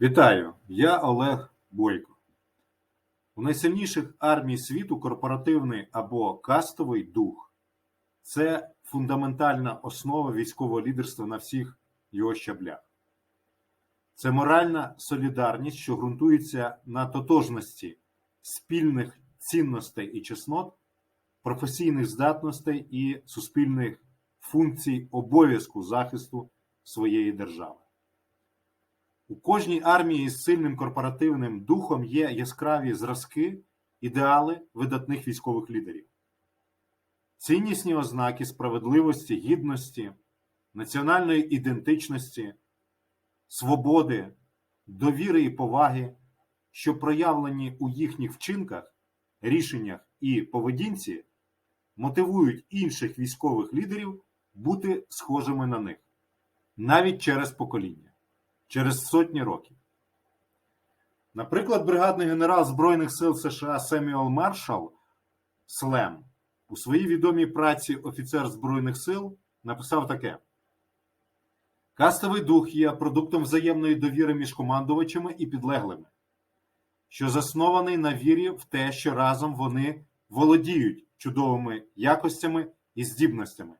Вітаю, я Олег Бойко. У найсильніших армій світу корпоративний або кастовий дух це фундаментальна основа військового лідерства на всіх його щаблях. Це моральна солідарність, що ґрунтується на тотожності спільних цінностей і чеснот, професійних здатностей і суспільних функцій обов'язку захисту своєї держави. У кожній армії з сильним корпоративним духом є яскраві зразки, ідеали видатних військових лідерів. Ціннісні ознаки справедливості, гідності, національної ідентичності, свободи, довіри і поваги, що проявлені у їхніх вчинках, рішеннях і поведінці, мотивують інших військових лідерів бути схожими на них навіть через покоління через сотні років. Наприклад, бригадний генерал Збройних сил США Семюел Маршал Слем у своїй відомій праці Офіцер Збройних сил написав таке: Кастовий дух є продуктом взаємної довіри між командувачами і підлеглими, що заснований на вірі в те, що разом вони володіють чудовими якостями і здібностями.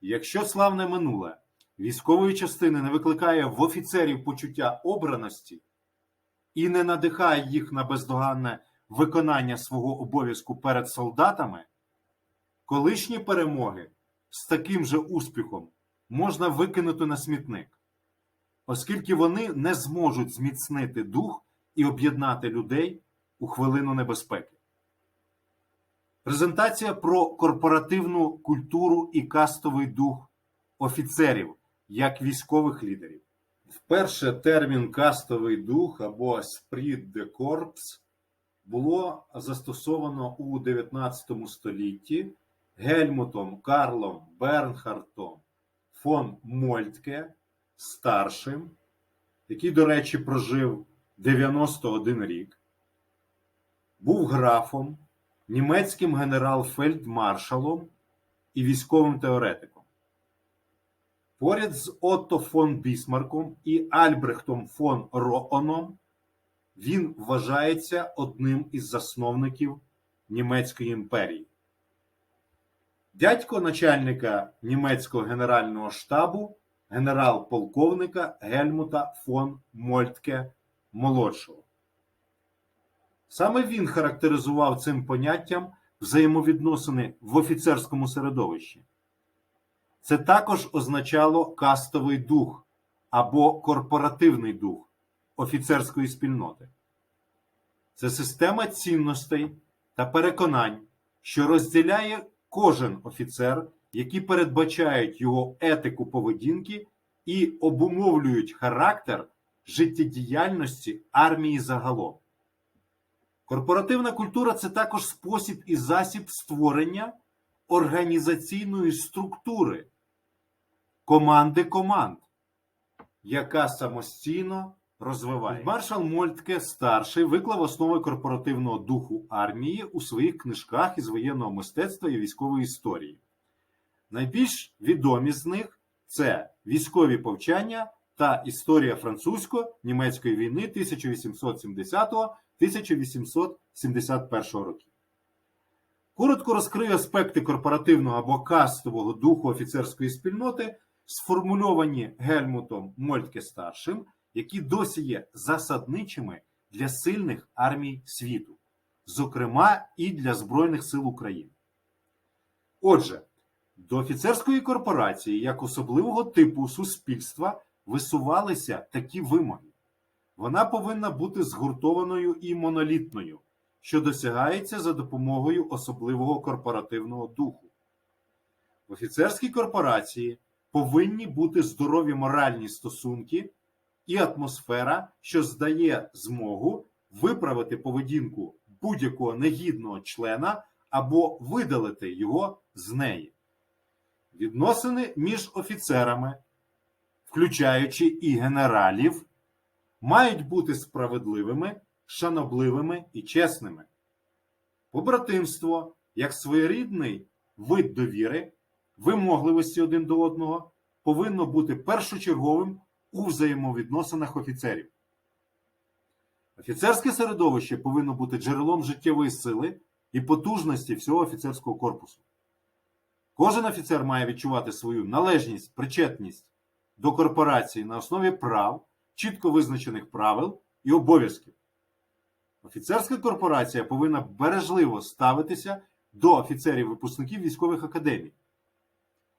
Якщо славне минуле військової частини не викликає в офіцерів почуття обраності і не надихає їх на бездоганне виконання свого обов'язку перед солдатами, колишні перемоги з таким же успіхом можна викинути на смітник, оскільки вони не зможуть зміцнити дух і об'єднати людей у хвилину небезпеки. Презентація про корпоративну культуру і кастовий дух офіцерів як військових лідерів. Вперше термін кастовий дух або «Esprit de Corps» було застосовано у 19 столітті Гельмутом Карлом Бернхартом фон Мольтке старшим, який, до речі, прожив 91 рік, був графом, німецьким генерал-фельдмаршалом і військовим теоретиком. Поряд з Отто фон Бісмарком і Альбрехтом фон Рооном він вважається одним із засновників Німецької імперії. Дядько начальника німецького генерального штабу генерал-полковника Гельмута фон Мольтке молодшого. Саме він характеризував цим поняттям взаємовідносини в офіцерському середовищі. Це також означало кастовий дух або корпоративний дух офіцерської спільноти. Це система цінностей та переконань, що розділяє кожен офіцер, які передбачають його етику поведінки і обумовлюють характер життєдіяльності армії загалом. Корпоративна культура це також спосіб і засіб створення організаційної структури команди команд, яка самостійно розвиває. Маршал Мольтке старший виклав основи корпоративного духу армії у своїх книжках із воєнного мистецтва і військової історії. Найбільш відомі з них це військові повчання та історія французько-німецької війни 1870-1871 років. Коротко розкрию аспекти корпоративного або кастового духу офіцерської спільноти сформульовані Гельмутом Мольтке старшим, які досі є засадничими для сильних армій світу, зокрема і для Збройних сил України. Отже, до офіцерської корпорації як особливого типу суспільства висувалися такі вимоги. Вона повинна бути згуртованою і монолітною, що досягається за допомогою особливого корпоративного духу. В офіцерській корпорації повинні бути здорові моральні стосунки і атмосфера, що здає змогу виправити поведінку будь-якого негідного члена або видалити його з неї. Відносини між офіцерами, включаючи і генералів, мають бути справедливими, шанобливими і чесними. Побратимство як своєрідний вид довіри вимогливості один до одного повинно бути першочерговим у взаємовідносинах офіцерів. Офіцерське середовище повинно бути джерелом життєвої сили і потужності всього офіцерського корпусу. Кожен офіцер має відчувати свою належність, причетність до корпорації на основі прав, чітко визначених правил і обов'язків. Офіцерська корпорація повинна бережливо ставитися до офіцерів-випускників військових академій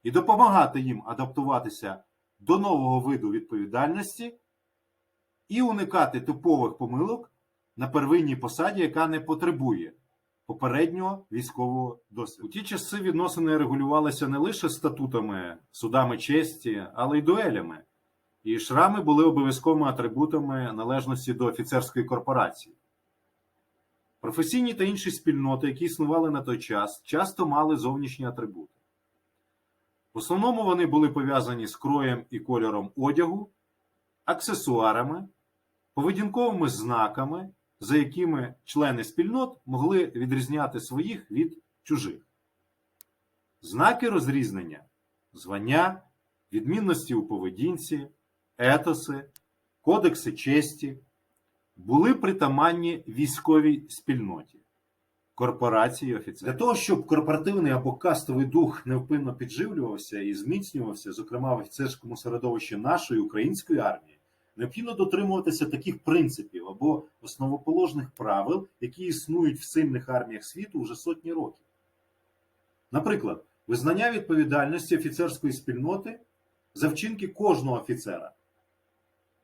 і допомагати їм адаптуватися до нового виду відповідальності і уникати типових помилок на первинній посаді, яка не потребує попереднього військового досвіду. У ті часи відносини регулювалися не лише статутами, судами честі, але й дуелями. І шрами були обов'язковими атрибутами належності до офіцерської корпорації. Професійні та інші спільноти, які існували на той час, часто мали зовнішні атрибути. В основному вони були пов'язані з кроєм і кольором одягу, аксесуарами, поведінковими знаками, за якими члени спільнот могли відрізняти своїх від чужих. Знаки розрізнення, звання, відмінності у поведінці, етоси, кодекси честі були притаманні військовій спільноті, корпорації офіцерів. Для того, щоб корпоративний або кастовий дух невпинно підживлювався і зміцнювався, зокрема в офіцерському середовищі нашої української армії, необхідно дотримуватися таких принципів або основоположних правил, які існують в сильних арміях світу вже сотні років. Наприклад, визнання відповідальності офіцерської спільноти за вчинки кожного офіцера.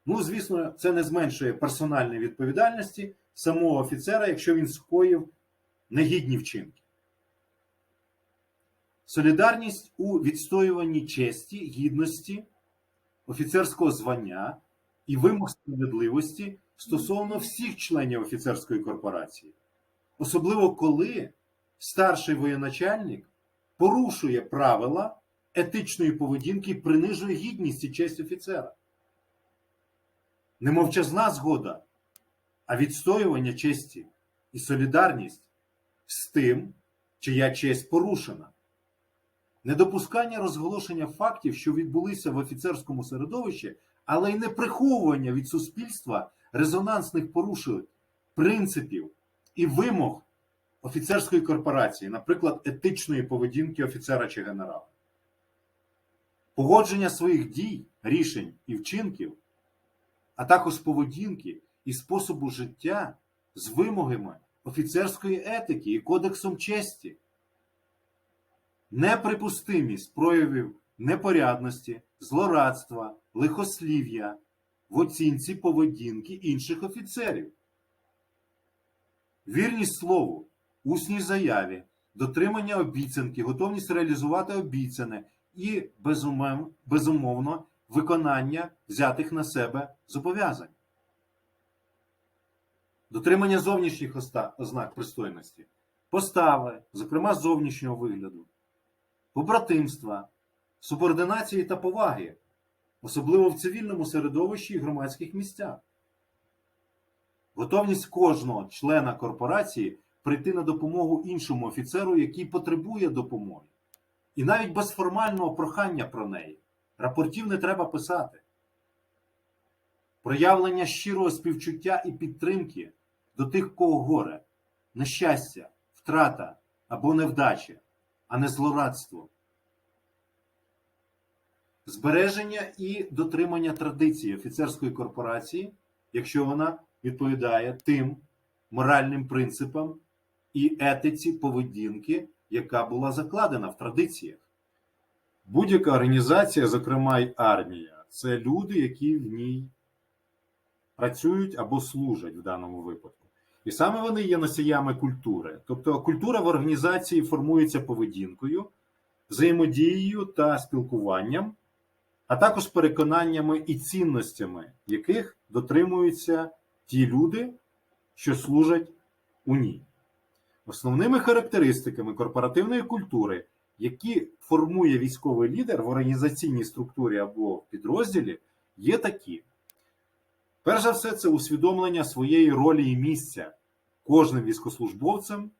Ну, звісно, це не зменшує персональної відповідальності самого офіцера, якщо він скоїв негідні вчинки. Солідарність у відстоюванні честі, гідності, офіцерського звання і вимог справедливості стосовно всіх членів офіцерської корпорації, особливо коли старший воєначальник порушує правила етичної поведінки і принижує гідність і честь офіцера. Не мовчазна згода, а відстоювання честі і солідарність з тим, чия честь порушена. Недопускання розголошення фактів, що відбулися в офіцерському середовищі, але й не приховування від суспільства резонансних порушень принципів і вимог офіцерської корпорації, наприклад, етичної поведінки офіцера чи генерала. Погодження своїх дій, рішень і вчинків, а також поведінки і способу життя з вимогами офіцерської етики і кодексом честі. Неприпустимість проявів непорядності, злорадства, лихослів'я в оцінці поведінки інших офіцерів. Вірність слову, усній заяві, дотримання обіцянки, готовність реалізувати обіцяне і безумовно виконання взятих на себе зобов'язань. Дотримання зовнішніх ознак пристойності, постави, зокрема зовнішнього вигляду, побратимства, субординації та поваги, особливо в цивільному середовищі і громадських місцях. Готовність кожного члена корпорації прийти на допомогу іншому офіцеру, який потребує допомоги. І навіть без формального прохання про неї. Рапортів не треба писати. Проявлення щирого співчуття і підтримки до тих, кого горе, нещастя, втрата або невдача, а не злорадство. Збереження і дотримання традицій офіцерської корпорації, якщо вона відповідає тим моральним принципам і етиці поведінки, яка була закладена в традиціях. Будь-яка організація, зокрема й армія, це люди, які в ній працюють або служать в даному випадку. І саме вони є носіями культури. Тобто культура в організації формується поведінкою, взаємодією та спілкуванням, а також переконаннями і цінностями, яких дотримуються ті люди, що служать у ній. Основними характеристиками корпоративної культури, які формує військовий лідер в організаційній структурі або підрозділі, є такі. Перш за все, це усвідомлення своєї ролі і місця кожним військослужбовцем,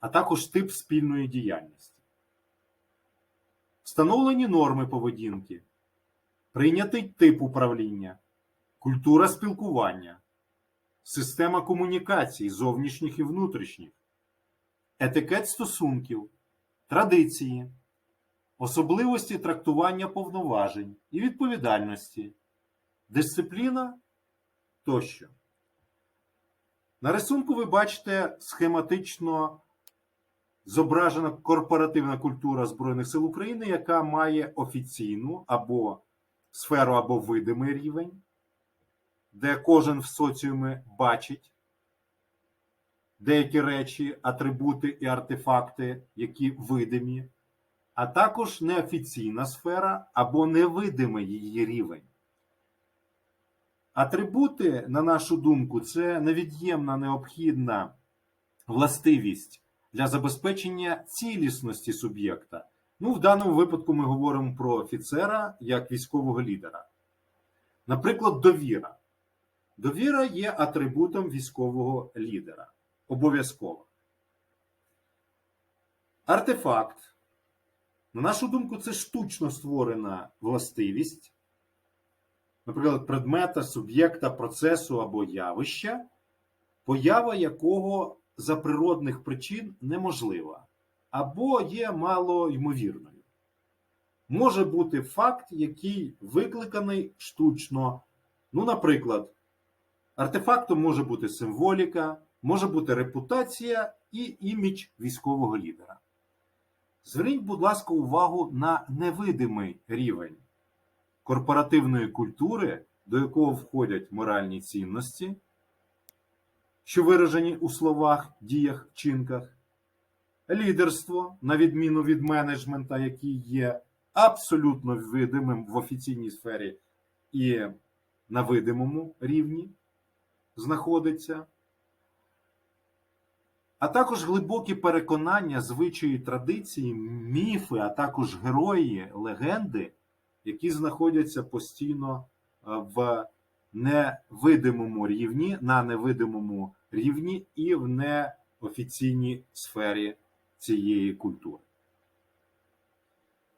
а також тип спільної діяльності. Встановлені норми поведінки, прийнятий тип управління, культура спілкування, система комунікацій зовнішніх і внутрішніх, етикет стосунків, традиції, особливості трактування повноважень і відповідальності, дисципліна тощо. На рисунку ви бачите схематично зображена корпоративна культура Збройних сил України, яка має офіційну або сферу, або видимий рівень, де кожен в соціумі бачить деякі речі, атрибути і артефакти, які видимі, а також неофіційна сфера або невидимий її рівень. Атрибути, на нашу думку, це невід'ємна необхідна властивість для забезпечення цілісності суб'єкта. Ну, в даному випадку ми говоримо про офіцера як військового лідера. Наприклад, довіра. Довіра є атрибутом військового лідера. Обов'язково. Артефакт. На нашу думку, це штучно створена властивість, наприклад, предмета, суб'єкта, процесу або явища, поява якого за природних причин неможлива або є мало ймовірною. Може бути факт, який викликаний штучно. Ну, наприклад, артефактом може бути символіка, може бути репутація і імідж військового лідера. Зверніть, будь ласка, увагу на невидимий рівень корпоративної культури, до якого входять моральні цінності, що виражені у словах, діях, вчинках, лідерство, на відміну від менеджмента, який є абсолютно видимим в офіційній сфері і на видимому рівні знаходиться, а також глибокі переконання, звичаї, традиції, міфи, а також герої, легенди, які знаходяться постійно е, в невидимому рівні, на невидимому рівні і в неофіційній сфері цієї культури.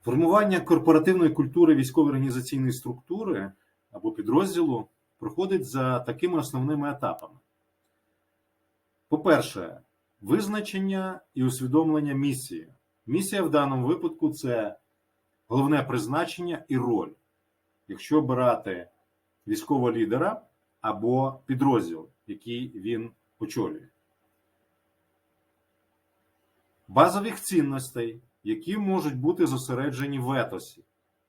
Формування корпоративної культури військової організаційної структури або підрозділу проходить за такими основними етапами. По-перше, визначення і усвідомлення місії. Місія в даному випадку це головне призначення і роль, якщо обирати військового лідера або підрозділ, який він очолює. Базових цінностей, які можуть бути зосереджені в етосі,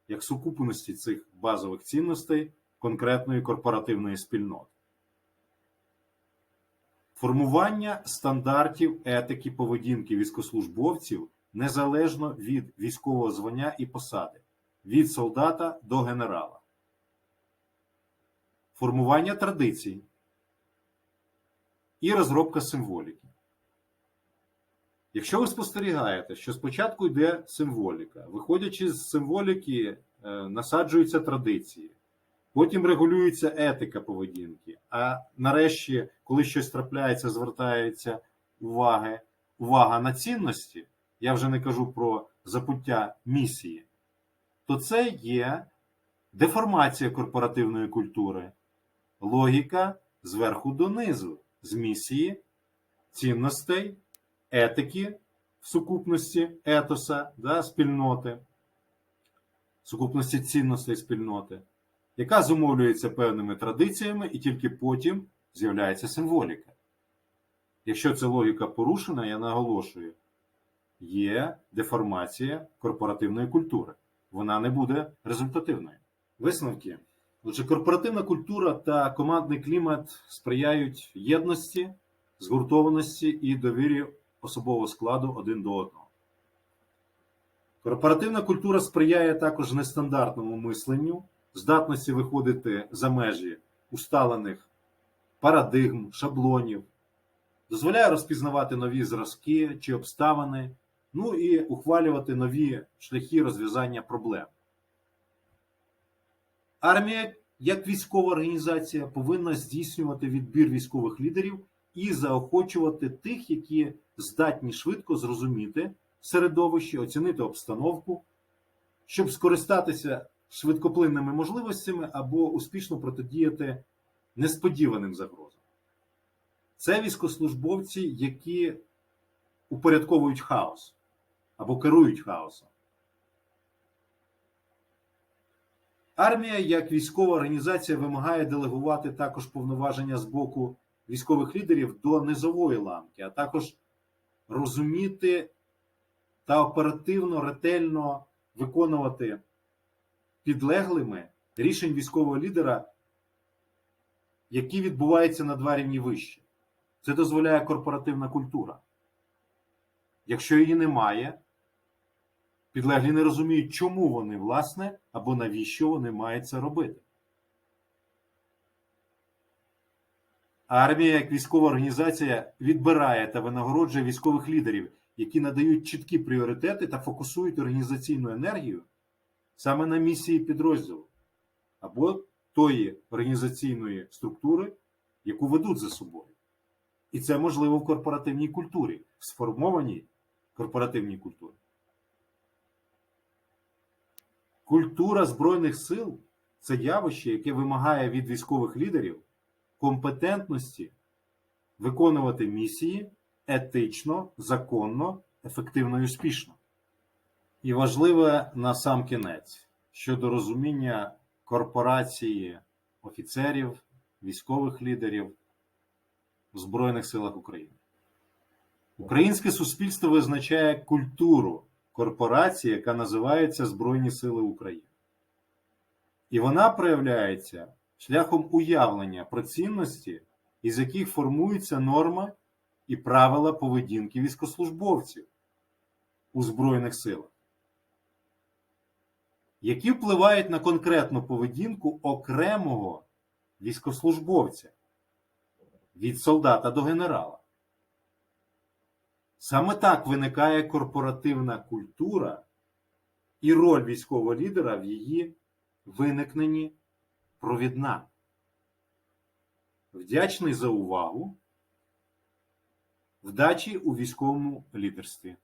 як сукупності цих базових цінностей конкретної корпоративної спільноти. Формування стандартів етики поведінки військовослужбовців незалежно від військового звання і посади, від солдата до генерала. Формування традицій і розробка символіки. Якщо ви спостерігаєте, що спочатку йде символіка, виходячи з символіки, е, насаджуються традиції, потім регулюється етика поведінки, а нарешті, коли щось трапляється, звертається уваги, увага на цінності, я вже не кажу про забуття місії, то це є деформація корпоративної культури, логіка зверху донизу, з місії, цінностей етики в сукупності етоса да, спільноти, сукупності цінностей спільноти, яка зумовлюється певними традиціями, і тільки потім з'являється символіка. Якщо ця логіка порушена, я наголошую, є деформація корпоративної культури. Вона не буде результативною. Висновки. Отже, корпоративна культура та командний клімат сприяють єдності, згуртованості і довірі особового складу один до одного. Корпоративна культура сприяє також нестандартному мисленню, здатності виходити за межі усталених парадигм, шаблонів, дозволяє розпізнавати нові зразки чи обставини, ну і ухвалювати нові шляхи розв'язання проблем. Армія, як військова організація, повинна здійснювати відбір військових лідерів і заохочувати тих, які здатні швидко зрозуміти середовище, оцінити обстановку, щоб скористатися швидкоплинними можливостями або успішно протидіяти несподіваним загрозам. Це військослужбовці, які упорядковують хаос або керують хаосом. Армія як військова організація вимагає делегувати також повноваження з боку військових лідерів до низової ланки, а також розуміти та оперативно, ретельно виконувати підлеглими рішень військового лідера, які відбуваються на два рівні вище. Це дозволяє корпоративна культура. Якщо її немає, підлеглі не розуміють, чому вони, власне, або навіщо вони мають це робити. Армія як військова організація відбирає та винагороджує військових лідерів, які надають чіткі пріоритети та фокусують організаційну енергію саме на місії підрозділу або тої організаційної структури, яку ведуть за собою. І це можливо в корпоративній культурі, в сформованій корпоративній культурі. Культура Збройних сил це явище, яке вимагає від військових лідерів компетентності виконувати місії етично, законно, ефективно і успішно. І важливе на сам кінець щодо розуміння корпорації офіцерів, військових лідерів в Збройних силах України. Українське суспільство визначає культуру корпорації, яка називається Збройні Сили України. І вона проявляється шляхом уявлення про цінності, із яких формуються норми і правила поведінки військослужбовців у Збройних силах, які впливають на конкретну поведінку окремого військослужбовця від солдата до генерала. Саме так виникає корпоративна культура і роль військового лідера в її виникненні провідна. Вдячний за увагу. Вдачі у військовому лідерстві.